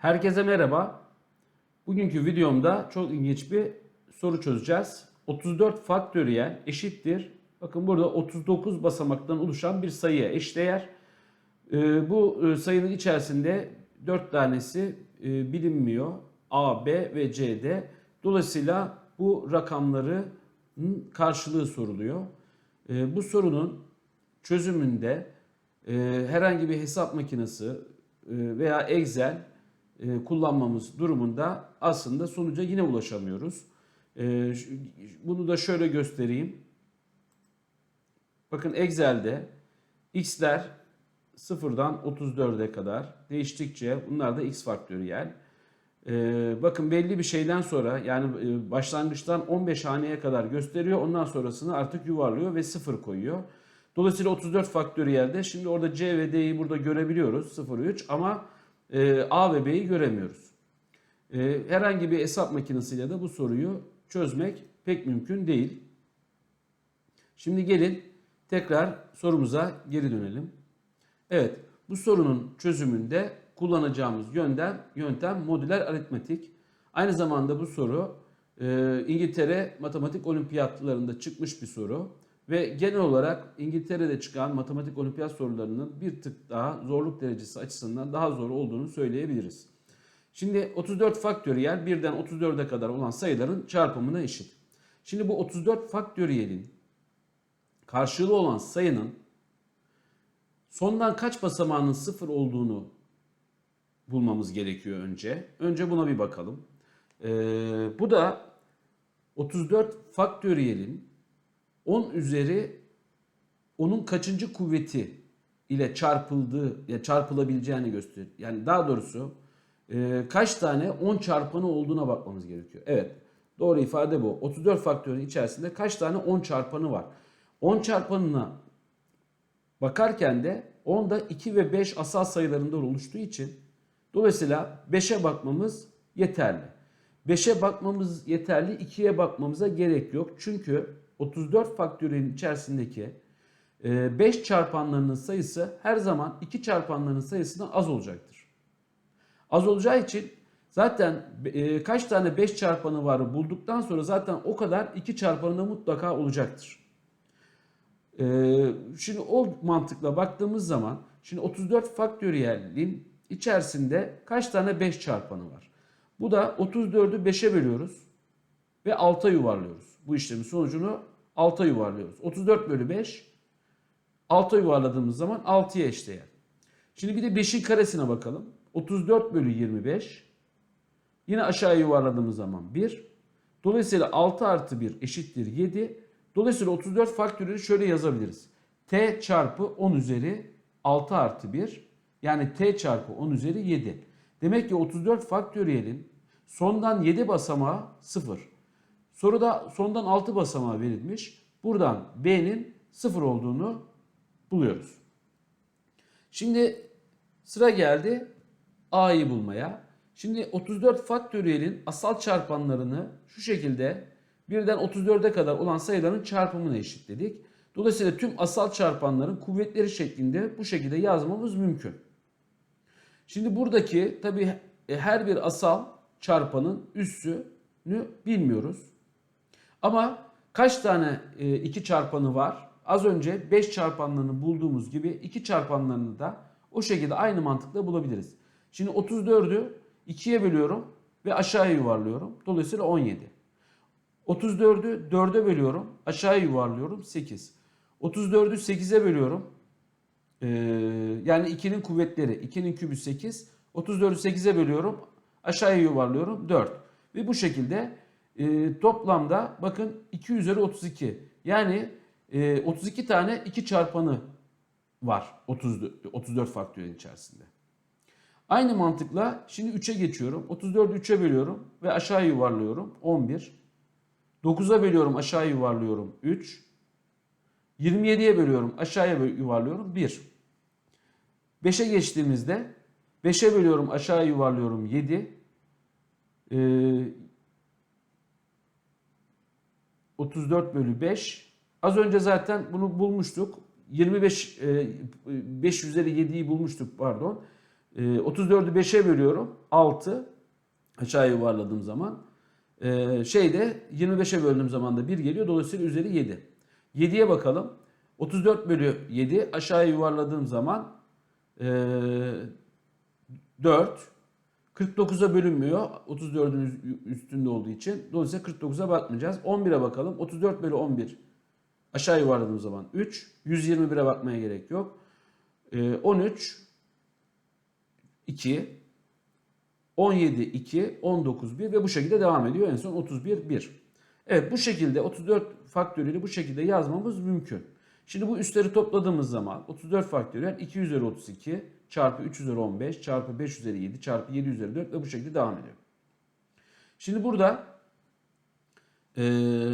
Herkese merhaba. Bugünkü videomda çok ilginç bir soru çözeceğiz. 34 faktöriyel eşittir. Bakın burada 39 basamaktan oluşan bir sayıya eşdeğer. Ee, bu e, sayının içerisinde 4 tanesi e, bilinmiyor. A, B ve C'de. Dolayısıyla bu rakamların karşılığı soruluyor. Ee, bu sorunun çözümünde e, herhangi bir hesap makinesi veya Excel kullanmamız durumunda aslında sonuca yine ulaşamıyoruz. E, bunu da şöyle göstereyim. Bakın Excel'de x'ler sıfırdan 34'e kadar değiştikçe bunlar da x faktöriyel. E, bakın belli bir şeyden sonra yani e, başlangıçtan 15 haneye kadar gösteriyor. Ondan sonrasını artık yuvarlıyor ve sıfır koyuyor. Dolayısıyla 34 faktöriyelde şimdi orada C ve D'yi burada görebiliyoruz 0 3 ama e, A ve B'yi göremiyoruz. E, herhangi bir hesap makinesiyle de bu soruyu çözmek pek mümkün değil. Şimdi gelin tekrar sorumuza geri dönelim. Evet, bu sorunun çözümünde kullanacağımız yöntem, yöntem modüler aritmetik. Aynı zamanda bu soru e, İngiltere matematik olimpiyatlarında çıkmış bir soru. Ve genel olarak İngiltere'de çıkan matematik olimpiyat sorularının bir tık daha zorluk derecesi açısından daha zor olduğunu söyleyebiliriz. Şimdi 34 faktöriyel 1'den 34'e kadar olan sayıların çarpımına eşit. Şimdi bu 34 faktöriyelin karşılığı olan sayının sondan kaç basamağının sıfır olduğunu bulmamız gerekiyor önce. Önce buna bir bakalım. Ee, bu da 34 faktöriyelin 10 üzeri onun kaçıncı kuvveti ile çarpıldığı ya çarpılabileceğini gösterir. Yani daha doğrusu e, kaç tane 10 çarpanı olduğuna bakmamız gerekiyor. Evet. Doğru ifade bu. 34 faktörün içerisinde kaç tane 10 çarpanı var? 10 çarpanına bakarken de 10'da 2 ve 5 asal sayılarından oluştuğu için dolayısıyla 5'e bakmamız yeterli. 5'e bakmamız yeterli, 2'ye bakmamıza gerek yok. Çünkü 34 faktöriyelin içerisindeki 5 çarpanlarının sayısı her zaman 2 çarpanlarının sayısından az olacaktır. Az olacağı için zaten e, kaç tane 5 çarpanı var bulduktan sonra zaten o kadar 2 çarpanı da mutlaka olacaktır. Ee, şimdi o mantıkla baktığımız zaman şimdi 34 faktöriyelin içerisinde kaç tane 5 çarpanı var? Bu da 34'ü 5'e bölüyoruz ve 6'a yuvarlıyoruz. Bu işlemin sonucunu 6'a yuvarlıyoruz. 34 bölü 5 6'a yuvarladığımız zaman 6'ya eşdeğer. Şimdi bir de 5'in karesine bakalım. 34 bölü 25 yine aşağıya yuvarladığımız zaman 1. Dolayısıyla 6 artı 1 eşittir 7. Dolayısıyla 34 faktörünü şöyle yazabiliriz. t çarpı 10 üzeri 6 artı 1 yani t çarpı 10 üzeri 7. Demek ki 34 faktöriyelin sondan 7 basamağı 0. Soruda sondan 6 basamağı verilmiş. Buradan b'nin 0 olduğunu buluyoruz. Şimdi sıra geldi a'yı bulmaya. Şimdi 34 faktöriyelin asal çarpanlarını şu şekilde birden 34'e kadar olan sayıların çarpımına eşitledik. Dolayısıyla tüm asal çarpanların kuvvetleri şeklinde bu şekilde yazmamız mümkün. Şimdi buradaki tabi her bir asal çarpanın üssünü bilmiyoruz. Ama kaç tane e, iki çarpanı var? Az önce 5 çarpanlarını bulduğumuz gibi iki çarpanlarını da o şekilde aynı mantıkla bulabiliriz. Şimdi 34'ü 2'ye bölüyorum ve aşağıya yuvarlıyorum. Dolayısıyla 17. 34'ü 4'e bölüyorum. Aşağıya yuvarlıyorum. 8. 34'ü 8'e bölüyorum. Ee, yani 2'nin kuvvetleri. 2'nin kübü 8. 34'ü 8'e bölüyorum. Aşağıya yuvarlıyorum. 4. Ve bu şekilde e, toplamda bakın 2 üzeri 32. Yani e, 32 tane 2 çarpanı var 30, 34 faktöriyel içerisinde. Aynı mantıkla şimdi 3'e geçiyorum. 34'ü 3'e bölüyorum ve aşağı yuvarlıyorum. 11. 9'a bölüyorum aşağı yuvarlıyorum 3. 27'ye bölüyorum aşağıya yuvarlıyorum 1. 5'e geçtiğimizde 5'e bölüyorum aşağı yuvarlıyorum 7. Ee, 34 bölü 5. Az önce zaten bunu bulmuştuk. 25 e, 5 üzeri 7'yi bulmuştuk pardon. Ee, 34'ü 5'e bölüyorum. 6. Aşağıya yuvarladığım zaman. Ee, şeyde 25'e böldüğüm zaman da 1 geliyor. Dolayısıyla üzeri 7. 7'ye bakalım. 34 bölü 7 aşağıya yuvarladığım zaman ee, 4. 49'a bölünmüyor. 34'ün üstünde olduğu için. Dolayısıyla 49'a bakmayacağız. 11'e bakalım. 34 bölü 11 aşağı yuvarladığım zaman 3. 121'e bakmaya gerek yok. Ee, 13 2 17 2 19 1 ve bu şekilde devam ediyor. En son 31 1. Evet bu şekilde 34 faktöriyeli bu şekilde yazmamız mümkün. Şimdi bu üstleri topladığımız zaman 34 faktöriyel 2 üzeri 32 çarpı 3 üzeri 15 çarpı 5 üzeri 7 çarpı 7 üzeri 4 ve bu şekilde devam ediyor. Şimdi burada eee,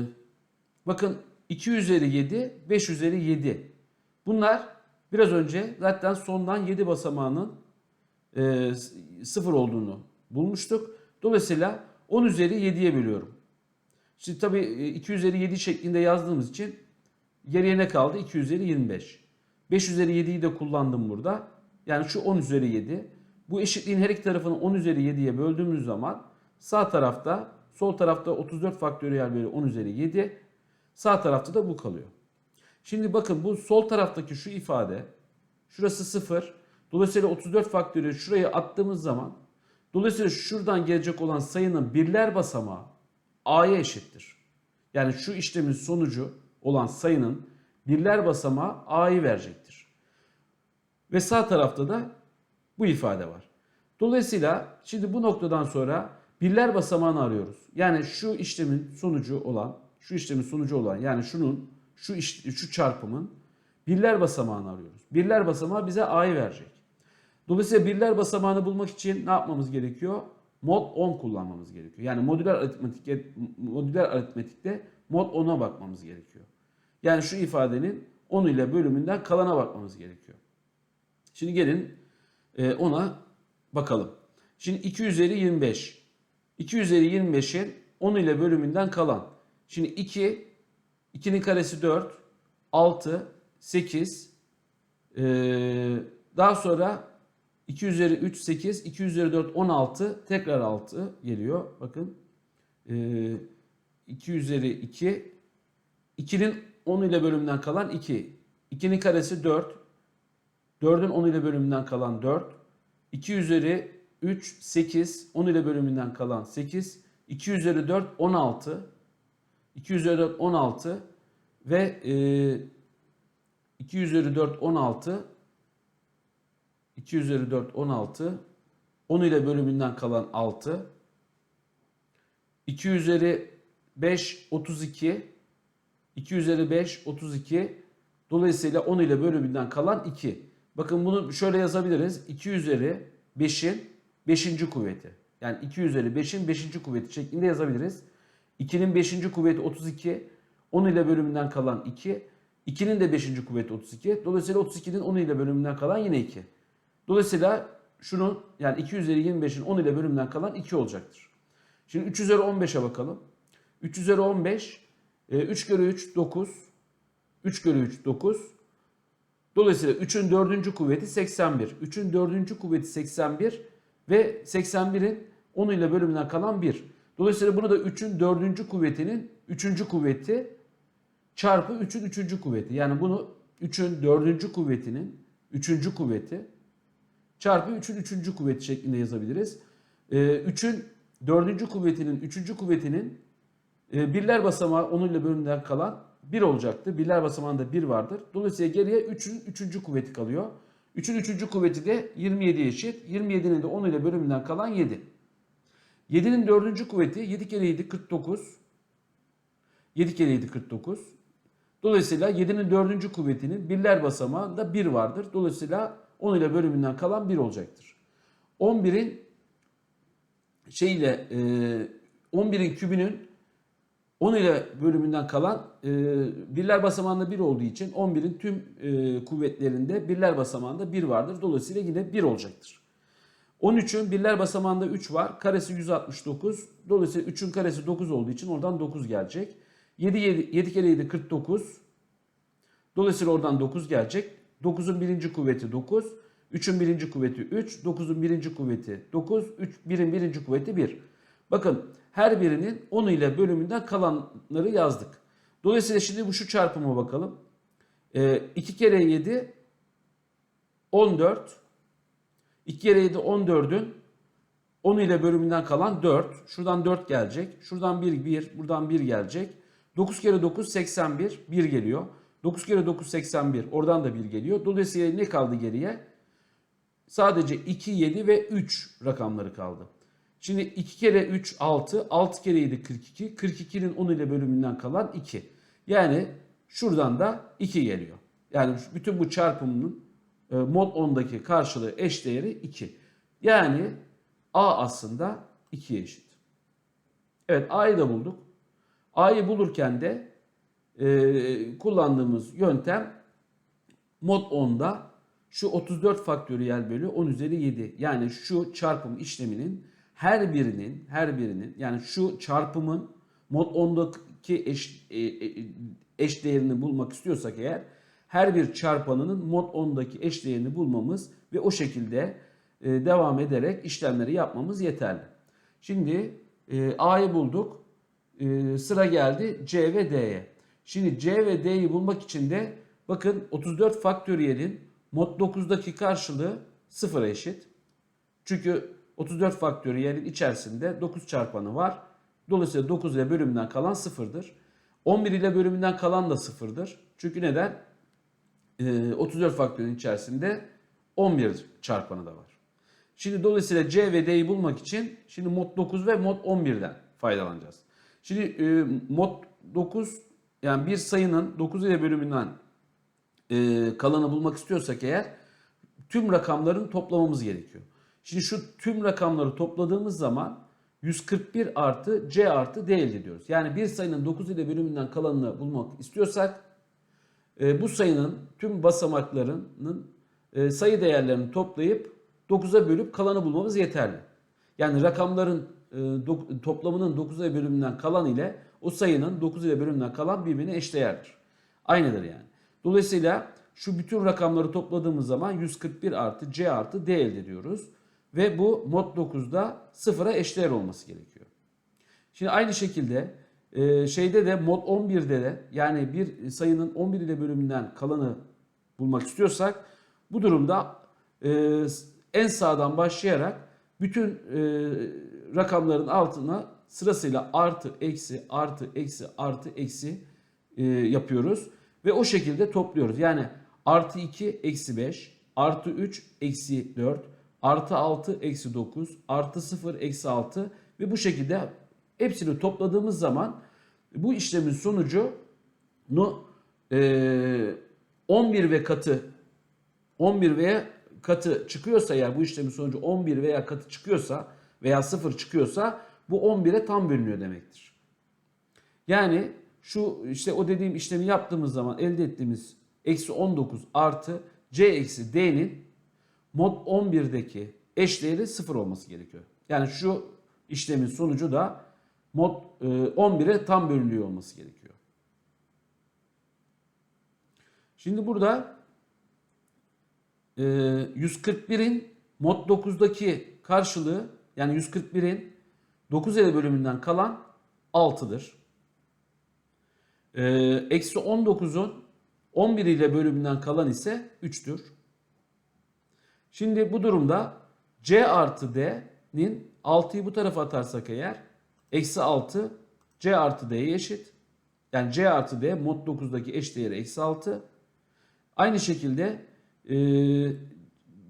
bakın 2 üzeri 7 5 üzeri 7 bunlar biraz önce zaten sondan 7 basamağının e, sıfır olduğunu bulmuştuk. Dolayısıyla 10 üzeri 7'ye bölüyorum. Şimdi tabii e, 2 üzeri 7 şeklinde yazdığımız için geriye ne kaldı? 2 üzeri 25. 5 üzeri 7'yi de kullandım burada. Yani şu 10 üzeri 7. Bu eşitliğin her iki tarafını 10 üzeri 7'ye böldüğümüz zaman sağ tarafta sol tarafta 34 faktöriyel bölü 10 üzeri 7. Sağ tarafta da bu kalıyor. Şimdi bakın bu sol taraftaki şu ifade şurası 0. Dolayısıyla 34 faktöriyel şuraya attığımız zaman dolayısıyla şuradan gelecek olan sayının birler basamağı a'ya eşittir. Yani şu işlemin sonucu olan sayının birler basamağı a'yı verecektir. Ve sağ tarafta da bu ifade var. Dolayısıyla şimdi bu noktadan sonra birler basamağını arıyoruz. Yani şu işlemin sonucu olan, şu işlemin sonucu olan yani şunun şu iş, şu çarpımın birler basamağını arıyoruz. Birler basamağı bize a'yı verecek. Dolayısıyla birler basamağını bulmak için ne yapmamız gerekiyor? Mod 10 kullanmamız gerekiyor. Yani modüler aritmetikte, modüler aritmetikte mod 10'a bakmamız gerekiyor. Yani şu ifadenin 10 ile bölümünden kalana bakmamız gerekiyor. Şimdi gelin e, ona bakalım. Şimdi 2 üzeri 25. 2 üzeri 25'in 10 ile bölümünden kalan. Şimdi 2, 2'nin karesi 4, 6, 8, e, daha sonra 2 üzeri 3 8, 2 üzeri 4 16, tekrar 6 geliyor. Bakın e, 2 üzeri 2, 2'nin 10 ile bölümünden kalan 2. 2'nin karesi 4, 4'ün 10 ile bölümünden kalan 4, 2 üzeri 3 8, 10 ile bölümünden kalan 8, 2 üzeri 4 16, 2 üzeri 4 16 ve e, 2 üzeri 4 16 2 üzeri 4 16. 10 ile bölümünden kalan 6. 2 üzeri 5 32. 2 üzeri 5 32. Dolayısıyla 10 ile bölümünden kalan 2. Bakın bunu şöyle yazabiliriz. 2 üzeri 5'in 5. kuvveti. Yani 2 üzeri 5'in 5. kuvveti şeklinde yazabiliriz. 2'nin 5. kuvveti 32. 10 ile bölümünden kalan 2. 2'nin de 5. kuvveti 32. Dolayısıyla 32'nin 10 ile bölümünden kalan yine 2. Dolayısıyla şunun yani 2 üzeri 25'in 10 ile bölümünden kalan 2 olacaktır. Şimdi 3 üzeri 15'e bakalım. 3 üzeri 15, 3 kere 3 9, 3 kere 3 9. Dolayısıyla 3'ün 4. kuvveti 81. 3'ün 4. kuvveti 81 ve 81'in 10 ile bölümünden kalan 1. Dolayısıyla bunu da 3'ün 4. kuvvetinin 3. kuvveti çarpı 3'ün 3. kuvveti. Yani bunu 3'ün 4. kuvvetinin 3. kuvveti çarpı 3'ün 3. kuvveti şeklinde yazabiliriz. 3'ün 4. kuvvetinin 3. kuvvetinin e, birler basamağı onun ile bölümünden kalan 1 olacaktı. Birler basamağında 1 vardır. Dolayısıyla geriye 3'ün 3. kuvveti kalıyor. 3'ün 3. kuvveti de 27'ye eşit. 27'nin de 10 ile bölümünden kalan 7. 7'nin 4. kuvveti 7 kere 7 49. 7 kere 7 49. Dolayısıyla 7'nin 4. kuvvetinin birler basamağında 1 vardır. Dolayısıyla 10 ile bölümünden kalan 1 olacaktır. 11'in şeyle 11'in kübünün 10 ile bölümünden kalan e, birler basamağında 1 olduğu için 11'in tüm e, kuvvetlerinde birler basamağında 1 vardır. Dolayısıyla yine 1 olacaktır. 13'ün birler basamağında 3 var. Karesi 169. Dolayısıyla 3'ün karesi 9 olduğu için oradan 9 gelecek. 7, 7, 7 kere 7 49. Dolayısıyla oradan 9 gelecek. 9'un birinci kuvveti 9. 3'ün birinci kuvveti 3, 9'un birinci kuvveti 9, 3, 1'in birinci kuvveti 1. Bakın her birinin 10 ile bölümünden kalanları yazdık. Dolayısıyla şimdi bu şu çarpıma bakalım. Ee, 2 kere 7 14. 2 kere 7 14'ün 10 ile bölümünden kalan 4. Şuradan 4 gelecek. Şuradan 1 1. Buradan 1 gelecek. 9 kere 9 81. 1 geliyor. 9 kere 9 81. Oradan da 1 geliyor. Dolayısıyla ne kaldı geriye? Sadece 2, 7 ve 3 rakamları kaldı. Şimdi 2 kere 3 6. 6 kere 7 42. 42'nin 10 ile bölümünden kalan 2. Yani şuradan da 2 geliyor. Yani bütün bu çarpımının e, mod 10'daki karşılığı eş değeri 2. Yani A aslında 2'ye eşit. Evet A'yı da bulduk. A'yı bulurken de e, kullandığımız yöntem mod 10'da şu 34 faktöriyel bölü 10 üzeri 7. Yani şu çarpım işleminin her birinin her birinin yani şu çarpımın mod 10'daki eş, e, e, eş değerini bulmak istiyorsak eğer her bir çarpanının mod 10'daki eş değerini bulmamız ve o şekilde e, devam ederek işlemleri yapmamız yeterli. Şimdi A'yı bulduk. Sıra geldi C ve D'ye. Şimdi C ve D'yi bulmak için de bakın 34 faktöriyelin mod 9'daki karşılığı 0'a eşit. Çünkü 34 faktöriyelin içerisinde 9 çarpanı var. Dolayısıyla 9 ile bölümünden kalan 0'dır. 11 ile bölümünden kalan da 0'dır. Çünkü neden? Ee, 34 faktörün içerisinde 11 çarpanı da var. Şimdi dolayısıyla C ve D'yi bulmak için şimdi mod 9 ve mod 11'den faydalanacağız. Şimdi e, mod 9 yani bir sayının 9 ile bölümünden e, kalanı bulmak istiyorsak eğer tüm rakamların toplamamız gerekiyor. Şimdi şu tüm rakamları topladığımız zaman 141 artı C artı D elde ediyoruz. Yani bir sayının 9 ile bölümünden kalanını bulmak istiyorsak e, bu sayının tüm basamaklarının e, sayı değerlerini toplayıp 9'a bölüp kalanı bulmamız yeterli. Yani rakamların e, dok- toplamının 9 ile bölümünden kalan ile o sayının 9 ile bölümünden kalan birbirine eşdeğerdir. Aynıdır yani. Dolayısıyla şu bütün rakamları topladığımız zaman 141 artı C artı D elde ediyoruz. Ve bu mod 9'da sıfıra eşdeğer olması gerekiyor. Şimdi aynı şekilde e, şeyde de mod 11'de de yani bir sayının 11 ile bölümünden kalanı bulmak istiyorsak bu durumda e, en sağdan başlayarak bütün e, rakamların altına sırasıyla artı eksi artı eksi artı eksi yapıyoruz ve o şekilde topluyoruz. Yani artı 2 eksi 5 artı 3 eksi 4 artı 6 eksi 9 artı 0 eksi 6 ve bu şekilde hepsini topladığımız zaman bu işlemin sonucu nu e, 11 ve katı 11 veya katı çıkıyorsa eğer bu işlemin sonucu 11 veya katı çıkıyorsa veya 0 çıkıyorsa bu 11'e tam bölünüyor demektir. Yani şu işte o dediğim işlemi yaptığımız zaman elde ettiğimiz eksi 19 artı c eksi d'nin mod 11'deki eşdeğeri 0 olması gerekiyor. Yani şu işlemin sonucu da mod e, 11'e tam bölünüyor olması gerekiyor. Şimdi burada e, 141'in mod 9'daki karşılığı yani 141'in 9 ele bölümünden kalan 6'dır. Ee, Eksi 19'un 11 ile bölümünden kalan ise 3'tür. Şimdi bu durumda C artı D'nin 6'yı bu tarafa atarsak eğer eksi 6 C artı D'ye eşit. Yani C artı D mod 9'daki eş değeri eksi 6. Aynı şekilde e,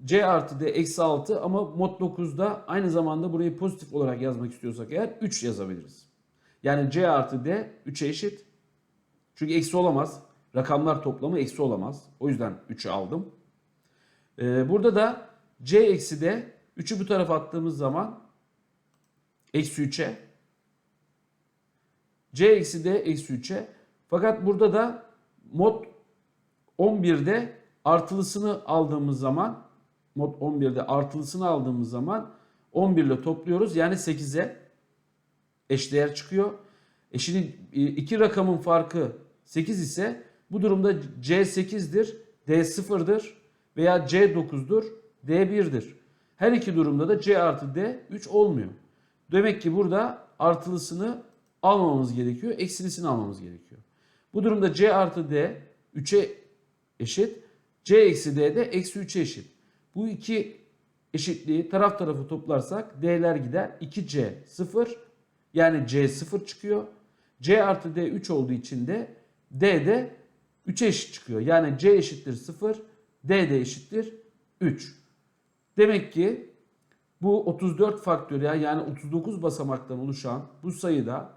C artı D eksi 6 ama mod 9'da aynı zamanda burayı pozitif olarak yazmak istiyorsak eğer 3 yazabiliriz. Yani C artı D 3'e eşit. Çünkü eksi olamaz. Rakamlar toplamı eksi olamaz. O yüzden 3'ü aldım. Ee, burada da C eksi D 3'ü bu tarafa attığımız zaman eksi 3'e. C eksi D eksi 3'e. Fakat burada da mod 11'de artılısını aldığımız zaman mod 11'de artılısını aldığımız zaman 11 ile topluyoruz. Yani 8'e eşdeğer çıkıyor. E şimdi iki rakamın farkı 8 ise bu durumda C 8'dir, D 0'dır veya C 9'dur, D 1'dir. Her iki durumda da C artı D 3 olmuyor. Demek ki burada artılısını almamamız gerekiyor, eksilisini almamız gerekiyor. Bu durumda C artı D 3'e eşit, C eksi D de eksi 3'e eşit. Bu iki eşitliği taraf tarafı toplarsak D'ler gider. 2C 0 yani C 0 çıkıyor. C artı D 3 olduğu için de D de 3'e eşit çıkıyor. Yani C eşittir 0, D de eşittir 3. Demek ki bu 34 faktöriyel yani 39 basamaktan oluşan bu sayıda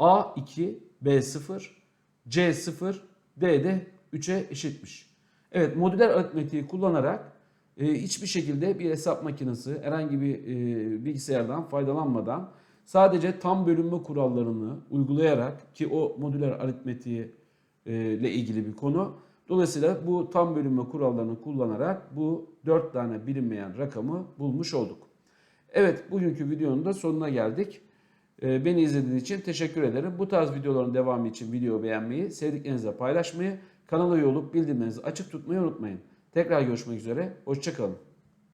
A2, B0, C0, D de 3'e eşitmiş. Evet modüler aritmetiği kullanarak e, hiçbir şekilde bir hesap makinesi herhangi bir e, bilgisayardan faydalanmadan sadece tam bölünme kurallarını uygulayarak ki o modüler aritmetiği e, ile ilgili bir konu. Dolayısıyla bu tam bölünme kurallarını kullanarak bu 4 tane bilinmeyen rakamı bulmuş olduk. Evet bugünkü videonun da sonuna geldik. Ee, Beni izlediğiniz için teşekkür ederim. Bu tarz videoların devamı için videoyu beğenmeyi, sevdiklerinizle paylaşmayı, kanala üye olup bildirimlerinizi açık tutmayı unutmayın. Tekrar görüşmek üzere, hoşçakalın.